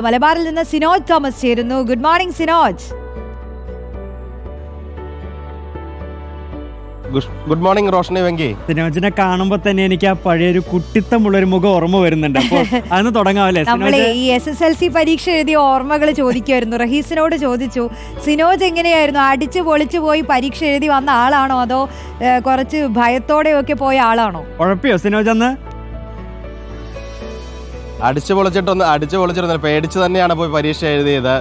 മലബാറിൽ നിന്ന് സിനോജ് തോമസ് ചേരുന്നു. Good morning Sinoj. Good- morning Roshni Venki. സിനോജിനെ കാണുമ്പോ തന്നെ എനിക്ക് ആ പഴയൊരു കുട്ടിത്തമുള്ളൊരു മുഖം ഓർമ്മ വരുന്നുണ്ട്. അപ്പോൾ അന്ന് തുടങ്ങാവല്ലേ നമ്മളെ ഈ എസ് എസ് എൽ സി പരീക്ഷ എഴുതിയ ഓർമ്മകൾ ചോദിക്കുമായിരുന്നു റഹീസിനോട് ചോദിച്ചു സിനോജ് എങ്ങനെയായിരുന്നു? അടിച്ചു പൊളിച്ചു പോയി പരീക്ഷ എഴുതി വന്ന ആളാണോ? അതോ കുറച്ച് ഭയത്തോടെയൊക്കെ പോയ ആളാണോ? ഉഴപ്പിയോ സിനോജ് അന്ന്? അടിച്ചു പൊളിച്ചിട്ടൊന്ന് അടിച്ചു പൊളിച്ചിട്ടൊന്നും പേടിച്ച് തന്നെയാണ് പോയി പരീക്ഷ എഴുതിയത്.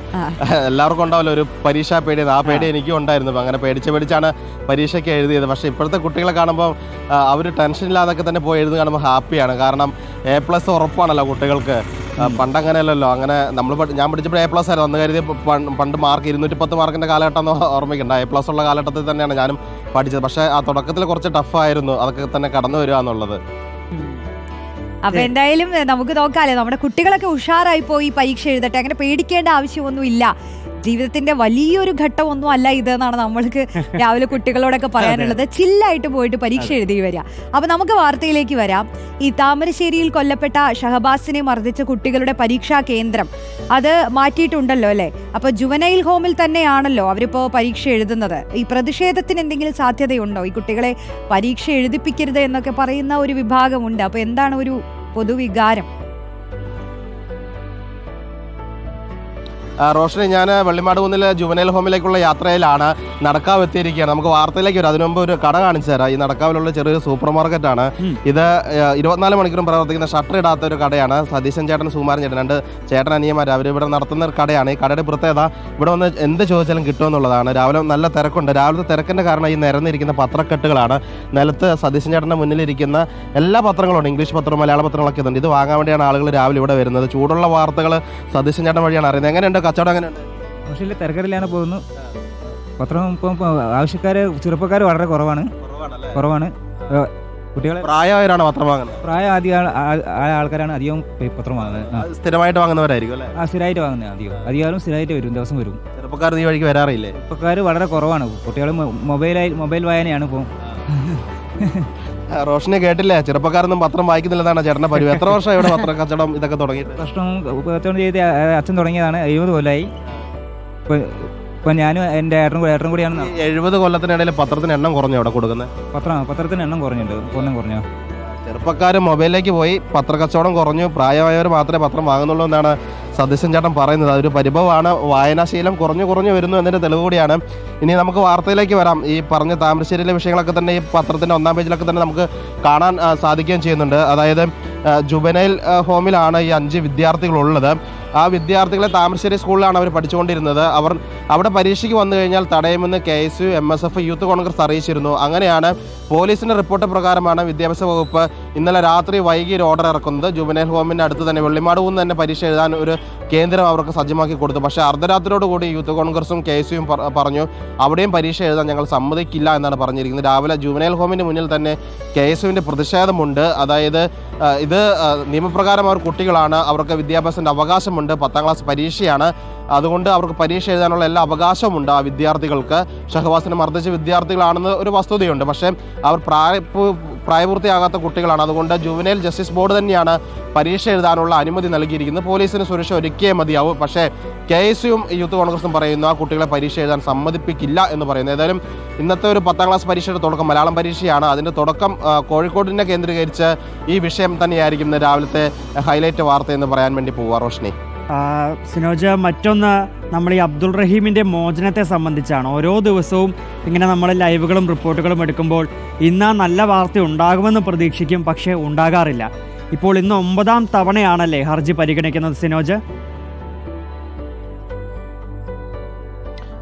എല്ലാവർക്കും ഉണ്ടാവല്ലോ ഒരു പരീക്ഷാ പേടി ആ പേടി എനിക്കും ഉണ്ടായിരുന്നു. അങ്ങനെ പേടിച്ച് പേടിച്ചാണ് പരീക്ഷയ്ക്ക് എഴുതിയത്. പക്ഷെ ഇപ്പോഴത്തെ കുട്ടികളെ കാണുമ്പോൾ അവർ ടെൻഷൻ ഇല്ലാതൊക്കെ തന്നെ പോയി എഴുതി കാണുമ്പോൾ ഹാപ്പിയാണ്. കാരണം എ പ്ലസ് ഉറപ്പാണല്ലോ കുട്ടികൾക്ക്. പണ്ട് പണ്ടങ്ങനെയല്ലല്ലോ. അങ്ങനെ നമ്മൾ ഞാൻ പഠിച്ചപ്പോൾ എ പ്ലസ് ആയിരുന്നു. അന്ന് കരുതി പണ്ട് മാർക്ക് ഇരുന്നൂറ്റി പത്ത് മാർക്കിന്റെ കാലഘട്ടം എന്ന് ഓർമ്മിക്കണ്ട. എ പ്ലസ് ഉള്ള കാലഘട്ടത്തിൽ തന്നെയാണ് ഞാനും പഠിച്ചത്. പക്ഷേ ആ തുടക്കത്തിൽ കുറച്ച് ടഫായിരുന്നു അതൊക്കെ തന്നെ കടന്നു വരിക എന്നുള്ളത്. അപ്പൊ എന്തായാലും നമുക്ക് നോക്കാല്ലേ നമ്മുടെ കുട്ടികളൊക്കെ ഉഷാറായി പോയി പരീക്ഷ എഴുതട്ടെ. അങ്ങനെ പേടിക്കേണ്ട ആവശ്യമൊന്നും ഇല്ല ജീവിതത്തിന്റെ വലിയൊരു ഘട്ടമൊന്നും അല്ല ഇത് എന്നാണ് നമ്മൾക്ക് രാവിലെ കുട്ടികളോടൊക്കെ പറയാനുള്ളത്. ചില്ലായിട്ട് പോയിട്ട് പരീക്ഷ എഴുതി വരിക അപ്പൊ നമുക്ക് വാർത്തയിലേക്ക് വരാം. ഈ താമരശ്ശേരിയിൽ കൊല്ലപ്പെട്ട ഷഹബാസിനെ മർദ്ദിച്ച കുട്ടികളുടെ പരീക്ഷാ കേന്ദ്രം അത് മാറ്റിയിട്ടുണ്ടല്ലോ അല്ലെ? അപ്പൊ ജുവനൈൽ ഹോമിൽ തന്നെയാണല്ലോ അവരിപ്പോ പരീക്ഷ എഴുതുന്നത്. ഈ പ്രതിഷേധത്തിന് എന്തെങ്കിലും സാധ്യതയുണ്ടോ? ഈ കുട്ടികളെ പരീക്ഷ എഴുതിപ്പിക്കരുത് എന്നൊക്കെ പറയുന്ന ഒരു വിഭാഗമുണ്ട്. അപ്പൊ എന്താണ് ഒരു പൊതുവികാരം? റോഷനി ഞാൻ വെള്ളിമാട് കുന്നിലെ ജുവനൈൽ ഹോമിലേക്കുള്ള യാത്രയിലാണ് നടക്കാവ് എത്തിയിരിക്കുകയാണ്. നമുക്ക് വാർത്തയിലേക്ക് വരാം. അതിനു മുമ്പ് ഒരു കട കാണിച്ചു തരാം. ഈ നടക്കാവിലുള്ള ചെറിയൊരു സൂപ്പർ മാർക്കറ്റാണ്. ഇത് ഇരുപത്തിനാല് മണിക്കൂറും പ്രവർത്തിക്കുന്ന ഷട്ടർ ഇടാത്ത ഒരു കടയാണ്. സതീശൻ ചേട്ടൻ സുമാരൻ ചേട്ടൻ രണ്ട് ചേട്ടൻ അനിയന്മാർ അവർ ഇവിടെ നടത്തുന്ന ഒരു കടയാണ്. ഈ കടയുടെ പ്രത്യേകത ഇവിടെ വന്ന് എന്ത് ചോദിച്ചാലും കിട്ടുമെന്നുള്ളതാണ് രാവിലെ നല്ല തിരക്കുണ്ട്. രാവിലത്തെ തിരക്കിന്റെ കാരണം ഈ നിരന്നിരിക്കുന്ന പത്രക്കെട്ടുകളാണ്. നിലത്ത് സതീശൻ ചേട്ടന്റെ മുന്നിലിരിക്കുന്ന എല്ലാ പത്രങ്ങളും ഉണ്ട്. ഇംഗ്ലീഷ് പത്രം മലയാള പത്രങ്ങളൊക്കെ ഉണ്ട് ഇത് വാങ്ങാൻ വേണ്ടിയാണ് ആളുകൾ രാവിലെ ഇവിടെ വരുന്നത്. ചൂടുള്ള വാർത്തകൾ സതീശൻ ചേട്ടൻ വഴിയാണ് അറിയുന്നത്. എങ്ങനെയുണ്ട് കച്ചവടം എങ്ങനെയുണ്ട് പക്ഷേ തിരക്കടിലാണ് പോകുന്നു. പത്രം ഇപ്പം ആവശ്യക്കാർ ചെറുപ്പക്കാർ വളരെ കുറവാണ്. കുറവാണ്. കുട്ടികളെ പ്രായമായവരാണ് പത്രം വാങ്ങുന്നത്? പ്രായം അധികം ആൾക്കാരാണ് അധികം പത്രം വാങ്ങുന്നത്. സ്ഥിരമായിട്ട് വാങ്ങുന്നവരായിരിക്കും അല്ലേ? ആ സ്ഥിരമായിട്ട് വാങ്ങുന്നത് അധികം. അധികാരം സ്ഥിരമായിട്ട് വരും ദിവസം വരും. ചെറുപ്പക്കാർ ഈ വഴിക്ക് വരാറില്ലേ? ചെറുപ്പക്കാർ വളരെ കുറവാണ്. കുട്ടികൾ മൊബൈലായി മൊബൈൽ വായനയാണ് ഇപ്പോൾ റോഷനെ കേട്ടില്ലേ? ചെറുപ്പക്കാരൊന്നും പത്രം വായിക്കുന്നില്ലെന്നാണ് ചേട്ടന്റെ പരിപാടി. എത്ര വർഷം ഇവിടെ പത്ര കച്ചടം ഇതൊക്കെ തുടങ്ങി പ്രശ്നം കച്ചവടം ചെയ്ത് അച്ഛൻ തുടങ്ങിയതാണ്. എഴുപത് കൊല്ലമായി ഇപ്പം ഞാനും എന്റെ ഏട്ടനും കൂടി ഏട്ടനും കൂടിയാണ് എഴുപത് കൊല്ലത്തിനിടയിൽ പത്രത്തിന് എണ്ണം കുറഞ്ഞു അവിടെ കൊടുക്കുന്നത്. പത്രം പത്രത്തിന് എണ്ണം കുറഞ്ഞിട്ടുണ്ട്. കൊല്ലം കുറഞ്ഞോ. ചെറുപ്പക്കാർ മൊബൈലിലേക്ക് പോയി പത്രക്കച്ചവടം കുറഞ്ഞു. പ്രായമായവർ മാത്രമേ പത്രം വാങ്ങുന്നുള്ളൂ എന്നാണ് സതീശൻ ചേട്ടൻ പറയുന്നത്. അതൊരു പരിഭവമാണ്. വായനാശീലം കുറഞ്ഞു കുറഞ്ഞു വരുന്നു എന്നതിന്റെ തെളിവ് കൂടിയാണ്. ഇനി നമുക്ക് വാർത്തയിലേക്ക് വരാം. ഈ പറഞ്ഞ താമരശ്ശേരിയിലെ വിഷയങ്ങളൊക്കെ തന്നെ ഈ പത്രത്തിന്റെ ഒന്നാം പേജിലൊക്കെ തന്നെ നമുക്ക് കാണാൻ സാധിക്കുകയും ചെയ്യുന്നുണ്ട്. അതായത് ജുബനൈൽ ഹോമിലാണ് ഈ അഞ്ച് വിദ്യാർത്ഥികളുള്ളത്. ആ വിദ്യാർത്ഥികളെ താമരശ്ശേരി സ്കൂളിലാണ് അവർ പഠിച്ചുകൊണ്ടിരുന്നത്. അവർ അവിടെ പരീക്ഷയ്ക്ക് വന്നു കഴിഞ്ഞാൽ തടയുമെന്ന് K S U M S F Youth Congress അറിയിച്ചിരുന്നു. അങ്ങനെയാണ് പോലീസിന്റെ റിപ്പോർട്ട് പ്രകാരമാണ് വിദ്യാഭ്യാസ വകുപ്പ് ഇന്നലെ രാത്രി വൈകി ഒരു ഓർഡർ ഇറക്കുന്നത്. ജുബനൈൽ ഹോമിന്റെ അടുത്ത് തന്നെ വെള്ളിമാട് തന്നെ പരീക്ഷ എഴുതാൻ ഒരു കേന്ദ്രം അവർക്ക് സജ്ജമാക്കി കൊടുത്തു. പക്ഷേ അർദ്ധരാത്രിയോടുകൂടി യൂത്ത് കോൺഗ്രസും കെ എസ് യുവും പറഞ്ഞു അവിടെയും പരീക്ഷ എഴുതാൻ ഞങ്ങൾ സമ്മതിക്കില്ല എന്നാണ് പറഞ്ഞിരിക്കുന്നത്. രാവിലെ ജുവനൈൽ ഹോമിന് മുന്നിൽ തന്നെ കെ എസ് യുവിന്റെ പ്രതിഷേധമുണ്ട്. അതായത് ഇത് നിയമപ്രകാരം അവർ കുട്ടികളാണ്. അവർക്ക് വിദ്യാഭ്യാസത്തിന്റെ അവകാശമുണ്ട്. പത്താം ക്ലാസ് പരീക്ഷയാണ്. അതുകൊണ്ട് അവർക്ക് പരീക്ഷ എഴുതാനുള്ള എല്ലാ അവകാശവുമുണ്ട് ആ വിദ്യാർത്ഥികൾക്ക്. ഷഹവാസിനെ മർദ്ദിച്ച വിദ്യാർത്ഥികളാണെന്ന് ഒരു വസ്തുതയുണ്ട്. പക്ഷേ അവർ പ്രായ പ്രായപൂർത്തിയാകാത്ത കുട്ടികളാണ്. അതുകൊണ്ട് ജുവനൈൽ ജസ്റ്റിസ് ബോർഡ് തന്നെയാണ് പരീക്ഷ എഴുതാനുള്ള അനുമതി നൽകിയിരിക്കുന്നത്. പോലീസിന് സുരക്ഷ ഒരുക്കിയേ മതിയാവും. പക്ഷേ കെ എസ് യുവും യൂത്ത് കോൺഗ്രസും പറയുന്നു ആ കുട്ടികളെ പരീക്ഷ എഴുതാൻ സമ്മതിപ്പിക്കില്ല എന്ന് പറയുന്നു. ഏതായാലും ഇന്നത്തെ ഒരു പത്താം ക്ലാസ് പരീക്ഷയുടെ തുടക്കം മലയാളം പരീക്ഷയാണ്. അതിന്റെ തുടക്കം കോഴിക്കോടിനെ കേന്ദ്രീകരിച്ച് ഈ വിഷയം തന്നെയായിരിക്കും രാവിലത്തെ ഹൈലൈറ്റ് വാർത്ത എന്ന് പറയാൻ വേണ്ടി പോവാ റോഷ്നി. സിനോജ് മറ്റൊന്ന് നമ്മൾ ഈ അബ്ദുൾ റഹീമിന്റെ മോചനത്തെ സംബന്ധിച്ചാണ്. ഓരോ ദിവസവും ഇങ്ങനെ നമ്മൾ ലൈവുകളും റിപ്പോർട്ടുകളും എടുക്കുമ്പോൾ ഇന്ന് നല്ല വാർത്ത ഉണ്ടാകുമെന്ന് പ്രതീക്ഷിക്കും പക്ഷേ ഉണ്ടാകാറില്ല. ഇപ്പോൾ ഇന്ന് ഒമ്പതാം തവണയാണല്ലേ ഹർജി പരിഗണിക്കുന്നത് സിനോജ്?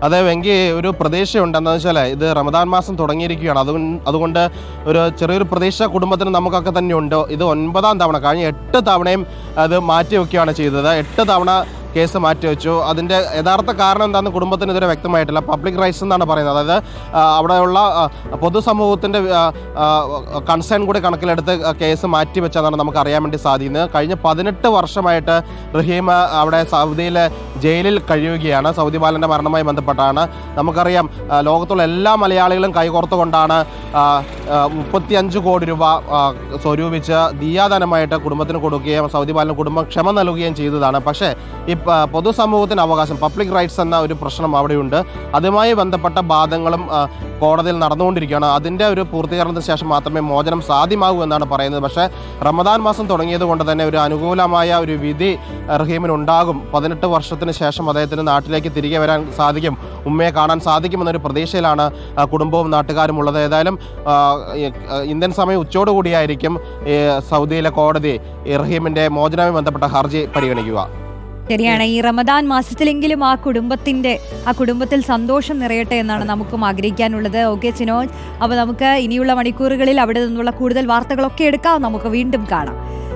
അതെ വെങ്കി ഒരു പ്രതീക്ഷയുണ്ട് എന്താണെന്ന് വെച്ചാൽ ഇത് റമദാൻ മാസം തുടങ്ങിയിരിക്കുകയാണ്. അത് അതുകൊണ്ട് ഒരു ചെറിയൊരു പ്രതീക്ഷ കുടുംബത്തിന് നമുക്കൊക്കെ തന്നെ ഉണ്ട്. ഇത് ഒൻപതാം തവണ കഴിഞ്ഞ എട്ട് തവണയും അത് മാറ്റി വെക്കുകയാണ് ചെയ്തത്. എട്ട് തവണ കേസ് മാറ്റിവെച്ചു അതിന്റെ യഥാർത്ഥ കാരണം എന്താണെന്ന് കുടുംബത്തിന് ഇതുവരെ വ്യക്തമായിട്ടില്ല. പബ്ലിക് റൈറ്റ്സ് എന്നാണ് പറയുന്നത്. അതായത് അവിടെയുള്ള പൊതുസമൂഹത്തിന്റെ കൺസേൺ കൂടി കണക്കിലെടുത്ത് കേസ് മാറ്റി വെച്ചതാണ് നമുക്ക് അറിയാൻ വേണ്ടി സാധിക്കുന്നത്. കഴിഞ്ഞ പതിനെട്ട് വർഷമായിട്ട് റഹീമ അവിടെ സൗദിയിലെ ജയിലിൽ കഴിയുകയാണ്. സൗദി ബാലന്റെ മരണവുമായി ബന്ധപ്പെട്ടാണ്. നമുക്കറിയാം ലോകത്തുള്ള എല്ലാ മലയാളികളും കൈകോർത്തുകൊണ്ടാണ് മുപ്പത്തിയഞ്ച് കോടി രൂപ സ്വരൂപിച്ച് ദിയാദാനമായിട്ട് കുടുംബത്തിന് കൊടുക്കുകയും സൗദി ബാലൻ കുടുംബം ക്ഷമ നൽകുകയും ചെയ്തതാണ്. പക്ഷേ ഈ പൊതുസമൂഹത്തിന് അവകാശം. പബ്ലിക് റൈറ്റ്സ് എന്ന ഒരു പ്രശ്നം അവിടെയുണ്ട്. അതുമായി ബന്ധപ്പെട്ട വാദങ്ങളും കോടതിയിൽ നടന്നുകൊണ്ടിരിക്കുകയാണ്. അതിന്റെ ഒരു പൂർത്തീകരണത്തിന് ശേഷം മാത്രമേ മോചനം സാധ്യമാകൂ എന്നാണ് പറയുന്നത്. പക്ഷേ റമദാൻ മാസം തുടങ്ങിയത് കൊണ്ട് തന്നെ ഒരു അനുകൂലമായ ഒരു വിധി റഹീമിന് ഉണ്ടാകും പതിനെട്ട് വർഷത്തിന് ശേഷം അദ്ദേഹത്തിന് നാട്ടിലേക്ക് തിരികെ വരാൻ സാധിക്കും. ഉമ്മയെ കാണാൻ സാധിക്കുമെന്നൊരു പ്രതീക്ഷയിലാണ് കുടുംബവും നാട്ടുകാരും ഉള്ളത്. ഏതായാലും ഇന്ത്യൻ സമയം ഉച്ചയോടുകൂടിയായിരിക്കും സൗദിയിലെ കോടതി ഇറഹീമിന്റെ റഹീമിന്റെ മോചനവുമായി ബന്ധപ്പെട്ട ഹർജി പരിഗണിക്കുക. ശരിയാണ്. ഈ റമദാൻ മാസത്തിലെങ്കിലും ആ കുടുംബത്തിന്റെ ആ കുടുംബത്തിൽ സന്തോഷം നിറയട്ടെ എന്നാണ് നമുക്കും ആഗ്രഹിക്കാനുള്ളത്. ഓക്കെ ചിനോജ്? അപ്പോൾ നമുക്ക് ഇനിയുള്ള മണിക്കൂറുകളിൽ അവിടെ നിന്നുള്ള കൂടുതൽ വാർത്തകളൊക്കെ എടുക്കാം. നമുക്ക് വീണ്ടും കാണാം.